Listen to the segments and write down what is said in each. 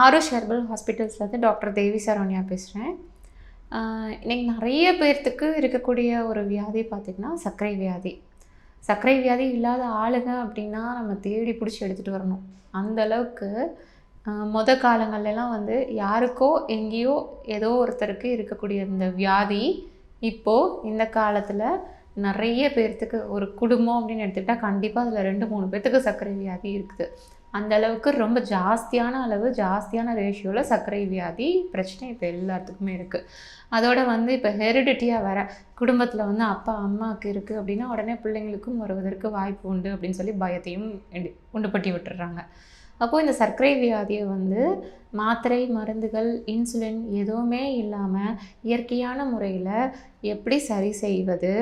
ஆரோஷ் herbal ஹாஸ்பிட்டல்ஸ்லேருந்து doctor Devi Saravaniya பேசுகிறேன் இன்றைக்கி நிறைய பேர்த்துக்கு இருக்கக்கூடிய ஒரு வியாதி பார்த்திங்கன்னா சர்க்கரை வியாதி. சர்க்கரை வியாதி இல்லாத ஆளுங்க அப்படின்னா நம்ம தேடி பிடிச்சி எடுத்துகிட்டு வரணும். அந்த அளவுக்கு மொத காலங்கள்லாம் வந்து யாருக்கோ எங்கேயோ ஏதோ ஒருத்தருக்கு இருக்கக்கூடிய இந்த வியாதி இப்போது இந்த காலத்தில் நிறைய பேர்த்துக்கு ஒரு குடும்பம் அப்படின்னு எடுத்துக்கிட்டால் கண்டிப்பாக அதில் ரெண்டு மூணு பேர்த்துக்கு சர்க்கரை வியாதி இருக்குது. அந்த அளவுக்கு ரொம்ப ஜாஸ்தியான அளவு ஜாஸ்தியான ரேஷியோவில் சர்க்கரை வியாதி பிரச்சனை இப்போ எல்லாத்துக்குமே இருக்குது அதோட வந்து இப்போ ஹெரிடிட்டியாக வர குடும்பத்தில் வந்து அப்பா அம்மாவுக்கு இருக்குது அப்படின்னா உடனே பிள்ளைங்களுக்கும் வருவதற்கு வாய்ப்பு உண்டு அப்படின்னு சொல்லி பயத்தையும் உண்டுபட்டி விட்டுறாங்க. அப்போது இந்த சர்க்கரை வியாதியை வந்து மாத்திரை மருந்துகள் இன்சுலின் எதுவுமே இல்லாமல் இயற்கையான முறையில் எப்படி சரி செய்வது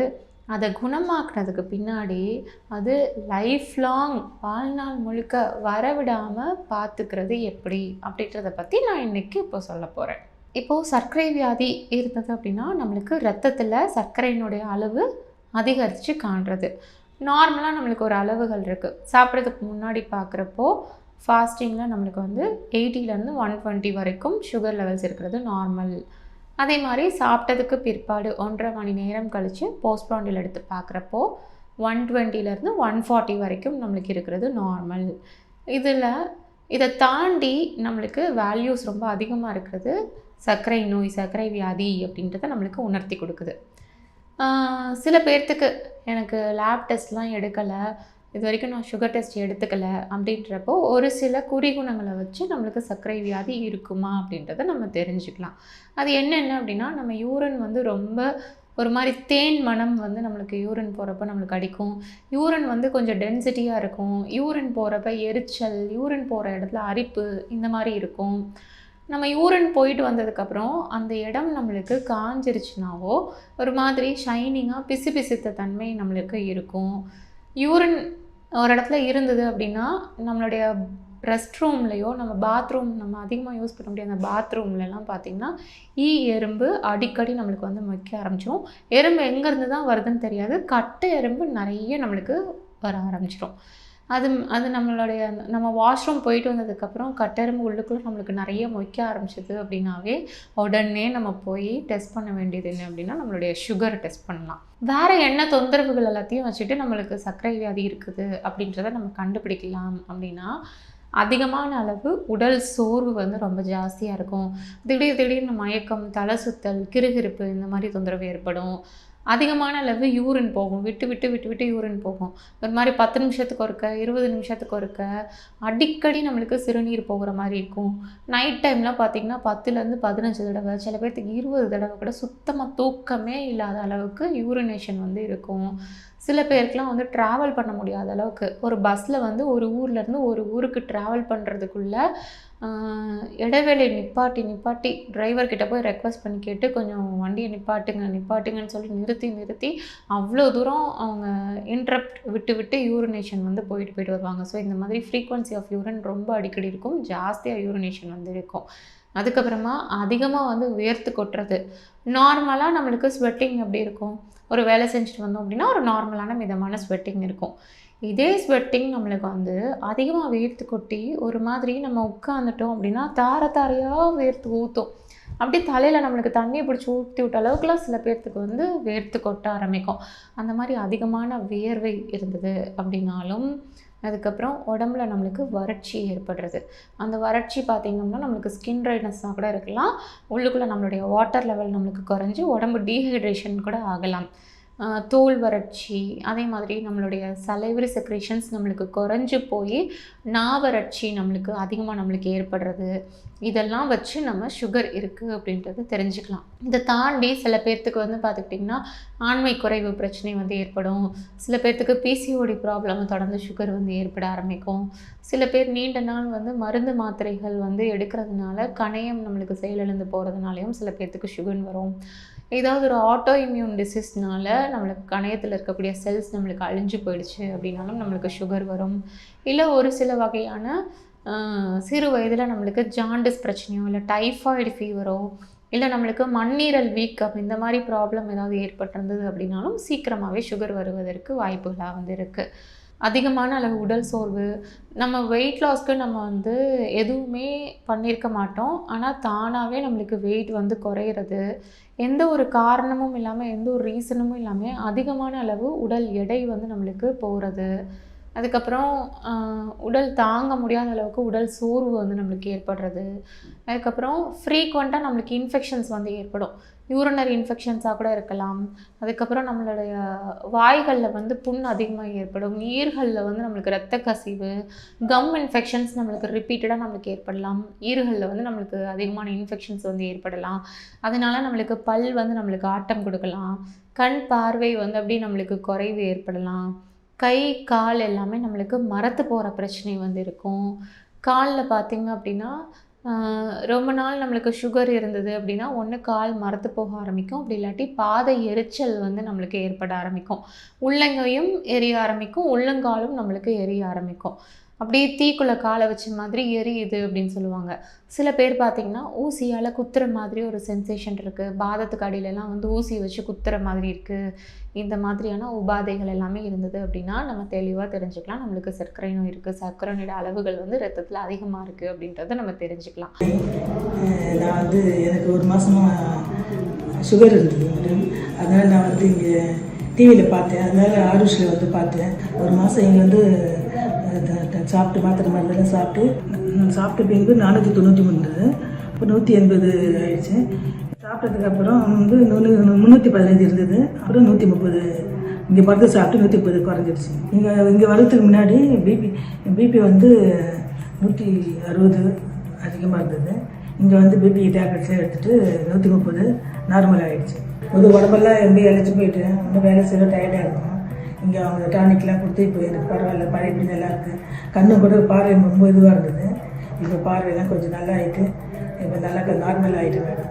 அதை குணமாக்குனதுக்கு பின்னாடி அது லைஃப் லாங் வாழ்நாள் முழுக்க வரவிடாமல் பார்த்துக்கிறது எப்படி அப்படின்றத பற்றி நான் இன்றைக்கி இப்போ சொல்ல போகிறேன் இப்போது சர்க்கரை வியாதி இருந்தது அப்படின்னா நம்மளுக்கு ரத்தத்தில் சர்க்கரையினுடைய அளவு அதிகரித்து காண்றது. நார்மலாக நம்மளுக்கு ஒரு அளவுகள் இருக்குது சாப்பிட்றதுக்கு முன்னாடி பார்க்குறப்போ ஃபாஸ்டிங்கில் நம்மளுக்கு வந்து எயிட்டிலேருந்து ஒன் டுவெண்ட்டி வரைக்கும் சுகர் லெவல்ஸ் இருக்கிறது நார்மல் அதே மாதிரி சாப்பிட்டதுக்கு பிற்பாடு ஒன்றரை மணி நேரம் கழித்து போஸ்ட்பாண்டில் எடுத்து பார்க்குறப்போ ஒன் டுவெண்ட்டிலேருந்து ஒன் ஃபார்ட்டி வரைக்கும் நம்மளுக்கு இருக்கிறது நார்மல் இதில் இதை தாண்டி நம்மளுக்கு வேல்யூஸ் ரொம்ப அதிகமாக இருக்கிறது சர்க்கரை நோய் சர்க்கரை வியாதி அப்படின்றத நம்மளுக்கு உணர்த்தி கொடுக்குது. சில பேர்த்துக்கு எனக்கு லேப் டெஸ்ட்லாம் எடுக்கலை. இது வரைக்கும் நான் சுகர் டெஸ்ட் எடுத்துக்கல அப்படின்றப்போ ஒரு சில குறிகுணங்களை வச்சு நம்மளுக்கு சர்க்கரை வியாதி இருக்குமா அப்படின்றத நம்ம தெரிஞ்சுக்கலாம். அது என்னென்ன அப்படின்னா நம்ம யூரின் வந்து ரொம்ப ஒரு மாதிரி தேன் மனம் வந்து நம்மளுக்கு யூரின் போகிறப்ப நம்மளுக்கு அடிக்கும். யூரின் வந்து கொஞ்சம் டென்சிட்டியாக இருக்கும். யூரின் போகிறப்ப எரிச்சல் யூரின் போகிற இடத்துல அரிப்பு இந்த மாதிரி இருக்கும். நம்ம யூரின் போயிட்டு வந்ததுக்கப்புறம் அந்த இடம் நம்மளுக்கு காஞ்சிருச்சுனாவோ ஒரு மாதிரி ஷைனிங்காக பிசு பிசுத்த தன்மை நம்மளுக்கு இருக்கும். யூரின் ஒரு இடத்துல இருந்தது அப்படின்னா நம்மளுடைய ரெஸ்ட் ரூம்லேயோ நம்ம பாத்ரூம் நம்ம அதிகமாக யூஸ் பண்ண முடியாத அந்த பாத்ரூம்லலாம் பார்த்திங்கன்னா ஈ எறும்பு அடிக்கடி நம்மளுக்கு வந்து மொய்க்க ஆரம்பிச்சிடும் எறும்பு எங்கேருந்து தான் வருதுன்னு தெரியாது. கட்டை எறும்பு நிறைய நம்மளுக்கு வர ஆரம்பிச்சிடும் அது அது நம்மளுடைய அந்த- நம்ம வாஷ்ரூம் போயிட்டு வந்ததுக்கப்புறம் கட்டெரும்பு உள்ளுக்குள்ளே நம்மளுக்கு நிறைய மொய்க்க ஆரம்பிச்சது அப்படின்னாவே உடனே நம்ம போய் டெஸ்ட் பண்ண வேண்டியது என்ன அப்படின்னா நம்மளுடைய சுகர் டெஸ்ட் பண்ணலாம். வேறு என்ன தொந்தரவுகள் எல்லாத்தையும் வச்சுட்டு நம்மளுக்கு சர்க்கரை வியாதி இருக்குது அப்படின்றத நம்ம கண்டுபிடிக்கலாம் அப்படின்னா அதிகமான அளவு உடல் சோர்வு வந்து ரொம்ப ஜாஸ்தியாக இருக்கும். திடீர் திடீர்னு மயக்கம் தலை சுத்தல் கிறுகிறுப்பு இந்த மாதிரி தொந்தரவு ஏற்படும். அதிகமான அளவு யூரின் போகும். விட்டு விட்டு விட்டு விட்டு யூரின் போகும். ஒரு மாதிரி பத்து நிமிஷத்துக்கு ஒருக்க இருபது நிமிஷத்துக்கு ஒருக்க அடிக்கடி நம்மளுக்கு சிறுநீர் போகிற மாதிரி இருக்கும். நைட் டைம்லாம் பார்த்திங்கன்னா பத்துலேருந்து பதினஞ்சு தடவை சில பேர்த்துக்கு இருபது தடவை கூட சுத்தமாக தூக்கமே இல்லாத அளவுக்கு யூரினேஷன் வந்து இருக்கும். சில பேருக்குலாம் வந்து ட்ராவல் பண்ண முடியாத அளவுக்கு. ஒரு பஸ்ஸில் வந்து ஒரு ஊர்லேருந்து ஒரு ஊருக்கு ட்ராவல் பண்ணுறதுக்குள்ளே இடைவேளை நிப்பாட்டி நிப்பாட்டி டிரைவர்கிட்ட போய் ரெக்வஸ்ட் பண்ணி கேட்டு கொஞ்சம் வண்டியை நிப்பாட்டுங்க நிப்பாட்டுங்கன்னு சொல்லி நிறுத்தி நிறுத்தி அவ்வளோ தூரம் அவங்க இன்ட்ரப்ட் விட்டு விட்டு யூரினேஷன் வந்து போயிட்டு போயிட்டு வருவாங்க. ஸோ இந்த மாதிரி ஃப்ரீக்வன்சி ஆஃப் யூரின் ரொம்ப அடிக்கடி இருக்கும். ஜாஸ்தியாக யூரினேஷன் வந்து இருக்கும். அதுக்கப்புறமா அதிகமாக வந்து உயர்த்து கொட்டுறது. நார்மலாக நம்மளுக்கு ஸ்வெட்டிங் எப்படி இருக்கும்? ஒரு வேலை செஞ்சுட்டு வந்தோம் அப்படின்னா ஒரு நார்மலான மிதமான ஸ்வெட்டிங் இருக்கும். இதே ஸ்வெட்டிங் நம்மளுக்கு வந்து அதிகமாக வேர்த்து கொட்டி ஒரு மாதிரி நம்ம உட்காந்துட்டோம் அப்படின்னா தார தாரையாக வேர்த்து ஊற்றும் அப்படியே தலையில் நம்மளுக்கு தண்ணியை பிடிச்சி ஊற்றி விட்ட அளவுக்குலாம் சில பேர்த்துக்கு வந்து வேர்த்து கொட்ட ஆரம்பிக்கும். அந்த மாதிரி அதிகமான வியர்வை இருந்தது அப்படின்னாலும் அதுக்கப்புறம் உடம்புல நம்மளுக்கு வறட்சி ஏற்படுறது. அந்த வறட்சி பார்த்திங்கன்னா நம்மளுக்கு ஸ்கின் ட்ரைனஸ்ஸாக கூட இருக்கலாம். உள்ளுக்குள்ளே நம்மளுடைய வாட்டர் லெவல் நம்மளுக்கு குறைஞ்சி உடம்பு டீஹைட்ரேஷன் கூட ஆகலாம். தோல் வறட்சி அதே மாதிரி நம்மளுடைய சலைவரி செக்ரேஷன்ஸ் நம்மளுக்கு குறைஞ்சி போய் நாவறட்சி நம்மளுக்கு அதிகமாக நம்மளுக்கு ஏற்படுறது. இதெல்லாம் வச்சு நம்ம சுகர் இருக்குது அப்படின்றது தெரிஞ்சுக்கலாம். இதை தாண்டி சில பேர்த்துக்கு வந்து பார்த்துக்கிட்டிங்கன்னா ஆண்மை குறைவு பிரச்சனை வந்து ஏற்படும். சில பேர்த்துக்கு பிசிஓடி ப்ராப்ளம் தொடர்ந்து சுகர் வந்து ஏற்பட ஆரம்பிக்கும். சில பேர் நீண்ட நாள் வந்து மருந்து மாத்திரைகள் வந்து எடுக்கிறதுனால கணையம் நம்மளுக்கு செயலிழந்து போகிறதுனாலையும் சில பேர்த்துக்கு சுகர் வரும். ஏதாவது ஒரு ஆட்டோ இம்யூன் டிசீஸ்னால நம்மளுக்கு கணையத்தில் இருக்கக்கூடிய செல்ஸ் நம்மளுக்கு அழிஞ்சு போயிடுச்சு அப்படின்னாலும் நம்மளுக்கு சுகர் வரும். இல்லை ஒரு சில வகையான சிறு வயதில் நம்மளுக்கு ஜாண்டிஸ் பிரச்சனையோ இல்லை டைஃபாய்டு ஃபீவரோ இல்லை நம்மளுக்கு மண்ணீரல் வீக்கம் இந்த மாதிரி ப்ராப்ளம் ஏதாவது ஏற்பட்டிருந்தது அப்படின்னாலும் சீக்கிரமாகவே சுகர் வருவதற்கு வாய்ப்புகளாக வந்து இருக்குது அதிகமான அளவு உடல் சோர்வு. நம்ம வெயிட் லாஸ்க்கு நம்ம வந்து எதுவுமே பண்ணியிருக்க மாட்டோம். ஆனால் தானாகவே நம்மளுக்கு வெயிட் வந்து குறையிறது. எந்த ஒரு காரணமும் இல்லாமல் எந்த ஒரு ரீசனும் இல்லாமல் அதிகமான அளவு உடல் எடை வந்து நம்மளுக்கு போகிறது அதுக்கப்புறம் உடல் தாங்க முடியாத அளவுக்கு உடல் சோர்வு வந்து நம்மளுக்கு ஏற்படுறது. அதுக்கப்புறம் ஃப்ரீக்வெண்ட்டாக நம்மளுக்கு இன்ஃபெக்ஷன்ஸ் வந்து ஏற்படும். யூரினரி இன்ஃபெக்ஷன்ஸாக கூட இருக்கலாம். அதுக்கப்புறம் நம்மளுடைய வாய்களில் வந்து புண் அதிகமாக ஏற்படும். ஈர்களில் வந்து நம்மளுக்கு ரத்த கசிவு கம் இன்ஃபெக்ஷன்ஸ் நம்மளுக்கு ரிப்பீட்டடாக நம்மளுக்கு ஏற்படலாம். ஈர்களில் வந்து நம்மளுக்கு அதிகமான இன்ஃபெக்ஷன்ஸ் வந்து ஏற்படலாம். அதனால நம்மளுக்கு பல் வந்து நம்மளுக்கு ஆட்டம் கொடுக்கலாம். கண் பார்வை வந்து அப்படியே நம்மளுக்கு குறைவு ஏற்படலாம். கை கால் எல்லாமே நம்மளுக்கு மரத்து போகிற பிரச்சனை வந்து இருக்கும் காலில் பார்த்திங்க அப்படின்னா ரொம்ப நாள் நம்மளுக்கு சுகர் இருந்தது அப்படின்னா ஒன்று கால் மரத்து போக ஆரம்பிக்கும். அப்படி இல்லாட்டி பாதை எரிச்சல் வந்து நம்மளுக்கு ஏற்பட ஆரம்பிக்கும். உள்ளங்கையும் எரிய ஆரம்பிக்கும். உள்ளங்காலும் நம்மளுக்கு எரிய ஆரம்பிக்கும். அப்படியே தீக்குள்ளே காலை வச்ச மாதிரி எரியுது அப்படின்னு சொல்லுவாங்க. சில பேர் பார்த்தீங்கன்னா ஊசியால் குத்துற மாதிரி ஒரு சென்சேஷன் இருக்குது பாதத்துக்கு அடியிலலாம் வந்து ஊசி வச்சு குத்துற மாதிரி இருக்குது இந்த மாதிரியான உபாதைகள் எல்லாமே இருந்தது அப்படின்னா நம்ம தெளிவாக தெரிஞ்சுக்கலாம். நம்மளுக்கு சர்க்கரை நோய் இருக்குது சர்க்கரை நோயோட அளவுகள் வந்து ரத்தத்தில் அதிகமாக இருக்குது அப்படின்றத நம்ம தெரிஞ்சுக்கலாம். நான் வந்து எனக்கு ஒரு மாதமாக சுகர் இருந்தது மேடம் அதனால் நான் வந்து இங்கே டிவியில் பார்த்தேன். அதனால் ஆருஷில் வந்து பார்த்தேன். ஒரு மாதம் இங்கே வந்து சாப்பிட்டு மாத்திரை மருந்தெல்லாம் சாப்பிட்டு நான் சாப்பிட்ட பின்பு நானூற்றி தொண்ணூற்றி மூணு இப்போ நூற்றி எண்பது ஆயிடுச்சு. சாப்பிட்டதுக்கப்புறம் வந்து நூறு முந்நூற்றி பதினஞ்சு இருந்தது. அப்புறம் நூற்றி முப்பது. இங்கே மருந்து சாப்பிட்டு நூற்றி முப்பது குறைஞ்சிடுச்சு. இங்கே இங்கே வர்றதுக்கு முன்னாடி பிபி பிபி வந்து நூற்றி அறுபது அதிகமாக இருந்தது. இங்கே வந்து பிபி டேப்லெட்ஸ்லாம் எடுத்துகிட்டு நூற்றி முப்பது நார்மல் ஆகிடுச்சு ஒரு உடம்பெல்லாம் எப்படி இழைச்சி போயிட்டு இன்னும் வேலை செய்ய டயர்டாக இருக்கும். இங்கே அவங்க டானிக்லாம் கொடுத்து இப்போ எனக்கு பரவாயில்ல பழைய நல்லா இருக்குது கண்ணு கூட பார்வை ரொம்ப இதுவாக இருந்தது. இப்போ பார்வையெல்லாம் கொஞ்சம் நல்லா ஆயிட்டு இப்போ நல்லா நார்மல் ஆகிட்டு மேடம்.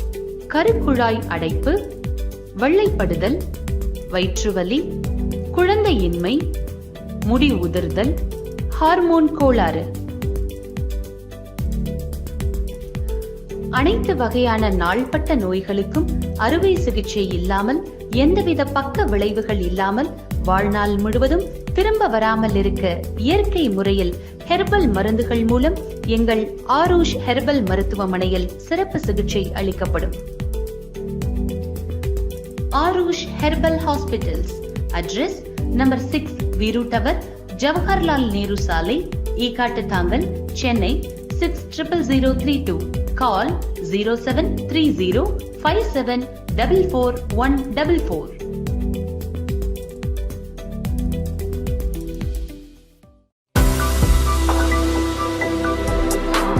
கருக்குழாய் அடைப்பு வெள்ளைப்படுதல் வயிற்றுவலி குழந்தையின்மை முடி உதிர்தல் ஹார்மோன் கோளாறு. அனைத்து வகையான நாள்பட்ட நோய்களுக்கும் அறுவை சிகிச்சை இல்லாமல் எந்தவித பக்க விளைவுகள் இல்லாமல் வாழ்நாள் முழுவதும் திரும்ப வராமல் இருக்க இயற்கை முறையில் ஹெர்பல் மருந்துகள் மூலம் எங்கள் ஆரூஷ் ஹெர்பல் மருத்துவமனையில் சிறப்பு சிகிச்சை அளிக்கப்படும். Arush Herbal Hospitals. Address number 6 Viru Tower, Jawaharlal Nehru Sale, Ekattatangal, Chennai 600032. Call 0730 57 44144.